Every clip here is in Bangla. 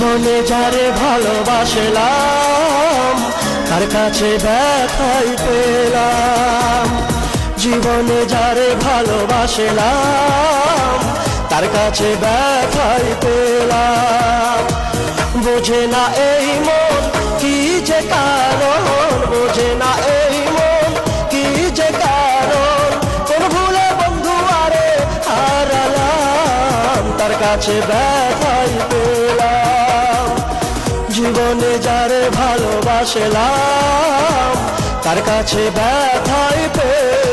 জীবনে যারে ভালোবাসলাম, তার কাছে ব্যথাই পেলাম। জীবনে যারে ভালোবাসলাম, তার কাছে ব্যথাই পেলাম। বোঝে না এই মন কি যে কারণ, বোঝে না এই মন কি যে কারণ। কোন ভুলে বন্ধু আরে হারালাম, তার কাছে ব্যথাই পেলাম জীবনে যারে ভালোবাসলাম তার কাছে ব্যথায় পেলাম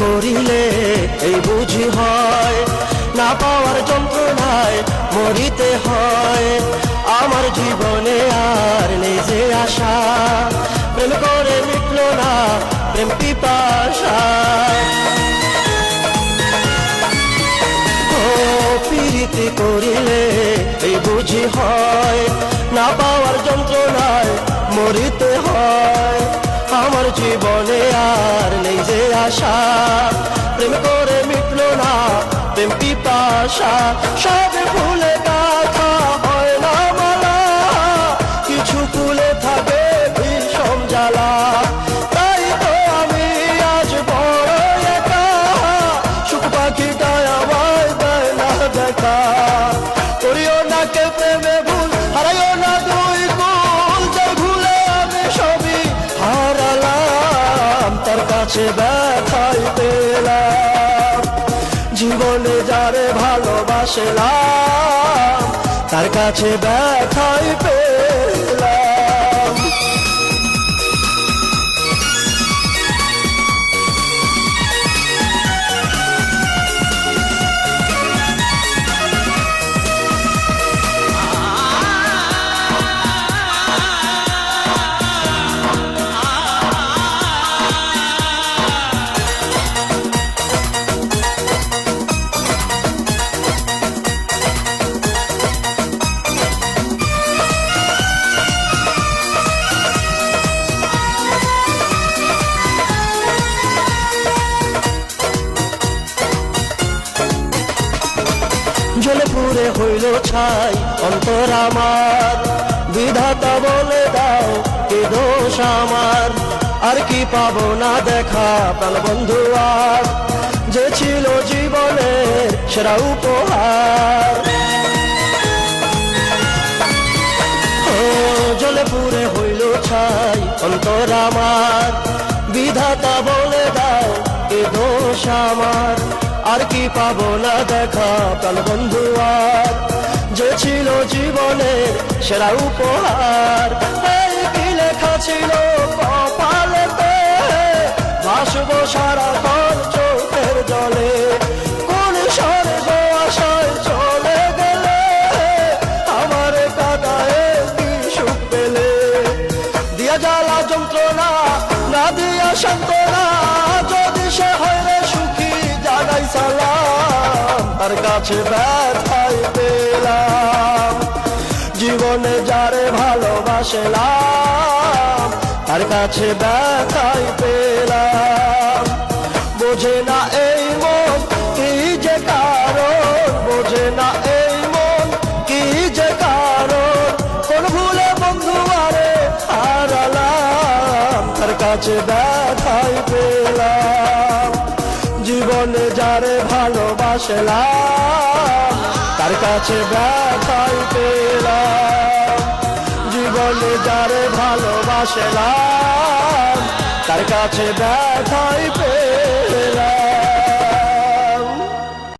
করিলে এই বুঝি হয়, না পাওয়ার যন্ত্রণায় মরিতে হয়। আমার জীবনে আর নিজে আশা, প্রেম করে মিটল না প্রেম পিপাসা। প্রীতি করিলে এই বুঝি হয়, না পাওয়ার যন্ত্রণায় মরিতে হয়। আমার জীবনে আর নেই যে আশা। প্রেম করে মিটল না প্রেম পিপাসা। সব কাছে ব্যথাই পেলাম। জীবনে যারে ভালোবাসলাম তার কাছে ব্যথাই পেলাম। জলে পুরে হইল ছাই, অন্তর আমার। বিধাতা বলে দাও, কি দোষ আমার? আর কি পাবো না দেখা, প্রাণ বন্ধু আর। যে ছিল জীবনের সেরা উপহার। জলে পুরে হইল ছাই, অন্তর আমার। বিধাতা বলে দাও এ দোষ আমার? আর কি পাবো না দেখা প্রাণ বন্ধু আর? যে ছিল জীবনের সেরা উপহার কি লেখা ছিল কপালেতে? ভাসবো সারাক্ষণ চোখের জলে, কোন স্বর্গ আশায় চলে গেলে? আমার কাদায় কি সুখ পেলে? দিয়া জ্বালা যন্ত্রণা, না দিয়া সান্ত্বনা, যদি সে হয় সালাম তার কাছে ব্যথাই পেলাম। জীবনে যারে ভালোবাসলাম, তার কাছে ব্যথাই পেলাম। বোঝে না এই মন কি যে কারণ, বোঝে না এই মন কি যে কারণ। কোন ভুলে বন্ধু আরে হারালাম, তার কাছে ব্যথাই পেলাম। জীবনে যারে ভালোবাসলাম তার কাছে ব্যথাই পেলাম। জীবনে যারে ভালোবাসলাম তার কাছে ব্যথাই পেলাম।